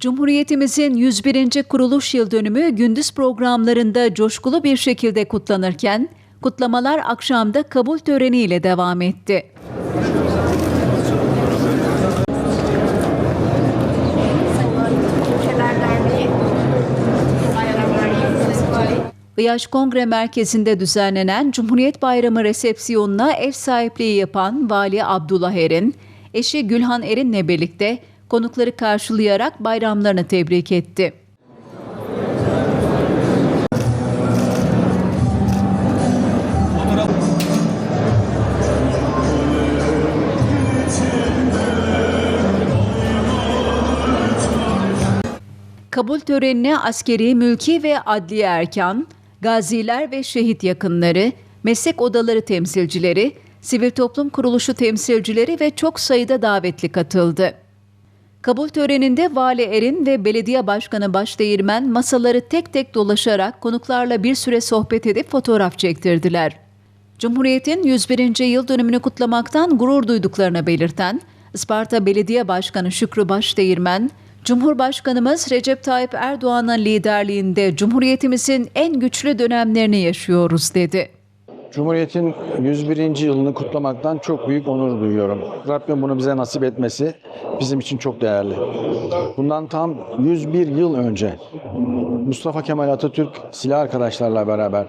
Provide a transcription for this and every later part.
Cumhuriyetimizin 101. kuruluş yıl dönümü gündüz programlarında coşkulu bir şekilde kutlanırken, kutlamalar akşamda kabul töreniyle devam etti. Iyaş Kongre Merkezi'nde düzenlenen Cumhuriyet Bayramı resepsiyonuna ev sahipliği yapan Vali Abdullah Erin, eşi Gülhan Erin'le birlikte konukları karşılayarak bayramlarını tebrik etti. Kabul törenine askeri, mülki ve adliye erkan, gaziler ve şehit yakınları, meslek odaları temsilcileri, sivil toplum kuruluşu temsilcileri ve çok sayıda davetli katıldı. Kabul töreninde Vali Erin ve Belediye Başkanı Başdeğirmen masaları tek tek dolaşarak konuklarla bir süre sohbet edip fotoğraf çektirdiler. Cumhuriyet'in 101. yıl dönümünü kutlamaktan gurur duyduklarını belirten Isparta Belediye Başkanı Şükrü Başdeğirmen, Cumhurbaşkanımız Recep Tayyip Erdoğan'ın liderliğinde Cumhuriyetimizin en güçlü dönemlerini yaşıyoruz dedi. Cumhuriyet'in 101. yılını kutlamaktan çok büyük onur duyuyorum. Rabbim bunu bize nasip etmesi bizim için çok değerli. Bundan tam 101 yıl önce Mustafa Kemal Atatürk silah arkadaşlarla beraber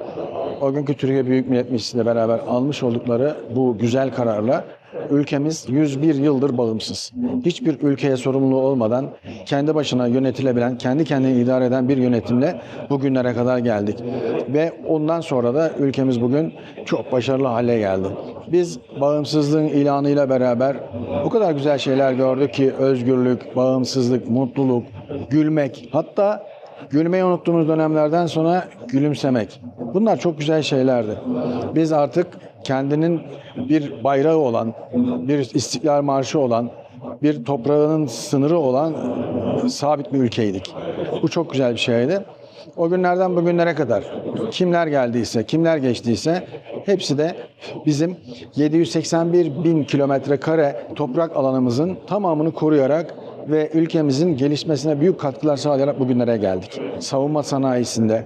o günkü Türkiye Büyük Millet Meclisi'yle beraber almış oldukları bu güzel kararla ülkemiz 101 yıldır bağımsız. Hiçbir ülkeye sorumluluğu olmadan kendi başına yönetilebilen, kendi kendini idare eden bir yönetimle bugünlere kadar geldik. Ve ondan sonra da ülkemiz bugün çok başarılı hale geldi. Biz bağımsızlığın ilanıyla beraber o kadar güzel şeyler gördük ki özgürlük, bağımsızlık, mutluluk, gülmek, hatta Gülmeyi unuttuğumuz dönemlerden sonra gülümsemek. Bunlar çok güzel şeylerdi. Biz artık kendinin bir bayrağı olan, bir istiklal marşı olan, bir toprağının sınırı olan sabit bir ülkeydik. Bu çok güzel bir şeydi. O günlerden bugünlere kadar kimler geldiyse, kimler geçtiyse hepsi de bizim 781 bin kilometre kare toprak alanımızın tamamını koruyarak ve ülkemizin gelişmesine büyük katkılar sağlayarak bugünlere geldik. Savunma sanayisinde,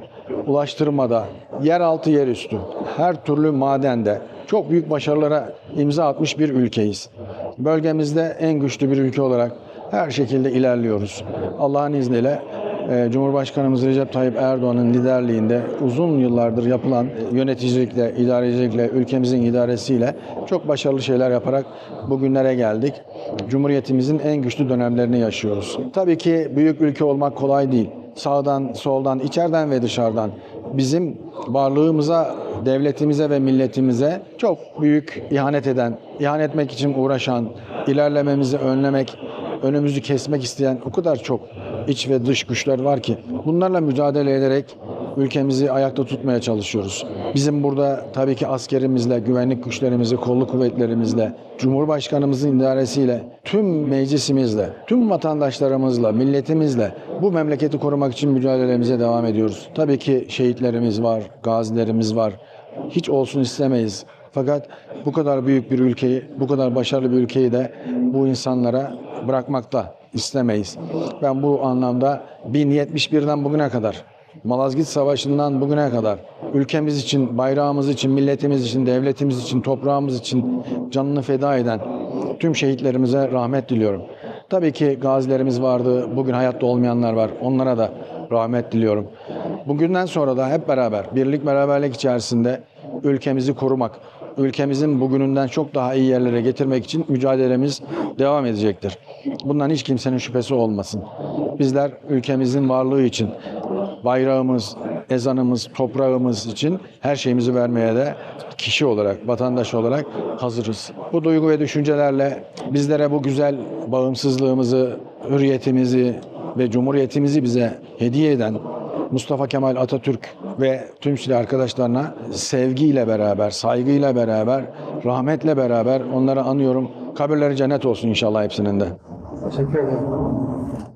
ulaştırmada, yeraltı yerüstü, her türlü madende çok büyük başarılara imza atmış bir ülkeyiz. Bölgemizde en güçlü bir ülke olarak her şekilde ilerliyoruz. Allah'ın izniyle Cumhurbaşkanımız Recep Tayyip Erdoğan'ın liderliğinde uzun yıllardır yapılan yöneticilikle, idarecilikle, ülkemizin idaresiyle çok başarılı şeyler yaparak bugünlere geldik. Cumhuriyetimizin en güçlü dönemlerini yaşıyoruz. Tabii ki büyük ülke olmak kolay değil. Sağdan, soldan, içeriden ve dışarıdan bizim varlığımıza, devletimize ve milletimize çok büyük ihanet eden, ihanet etmek için uğraşan, ilerlememizi önlemek, önümüzü kesmek isteyen o kadar çok iç ve dış güçler var ki bunlarla mücadele ederek ülkemizi ayakta tutmaya çalışıyoruz. Bizim burada tabii ki askerimizle, güvenlik güçlerimizle, kolluk kuvvetlerimizle, Cumhurbaşkanımızın idaresiyle, tüm meclisimizle, tüm vatandaşlarımızla, milletimizle bu memleketi korumak için mücadelemize devam ediyoruz. Tabii ki şehitlerimiz var, gazilerimiz var. Hiç olsun istemeyiz. Fakat bu kadar büyük bir ülkeyi, bu kadar başarılı bir ülkeyi de bu insanlara bırakmakta istemeyiz. Ben bu anlamda 1071'den bugüne kadar, Malazgirt Savaşı'ndan bugüne kadar ülkemiz için, bayrağımız için, milletimiz için, devletimiz için, toprağımız için canını feda eden tüm şehitlerimize rahmet diliyorum. Tabii ki gazilerimiz vardı, bugün hayatta olmayanlar var. Onlara da rahmet diliyorum. Bugünden sonra da hep beraber, birlik beraberlik içerisinde ülkemizi korumak, ülkemizin bugününden çok daha iyi yerlere getirmek için mücadelemiz devam edecektir. Bundan hiç kimsenin şüphesi olmasın. Bizler ülkemizin varlığı için, bayrağımız, ezanımız, toprağımız için her şeyimizi vermeye de kişi olarak, vatandaş olarak hazırız. Bu duygu ve düşüncelerle bizlere bu güzel bağımsızlığımızı, hürriyetimizi ve cumhuriyetimizi bize hediye eden Mustafa Kemal Atatürk ve tüm silah arkadaşlarına sevgiyle beraber, saygıyla beraber, rahmetle beraber onları anıyorum. Kabirleri cennet olsun inşallah hepsinin de. Teşekkür ederim.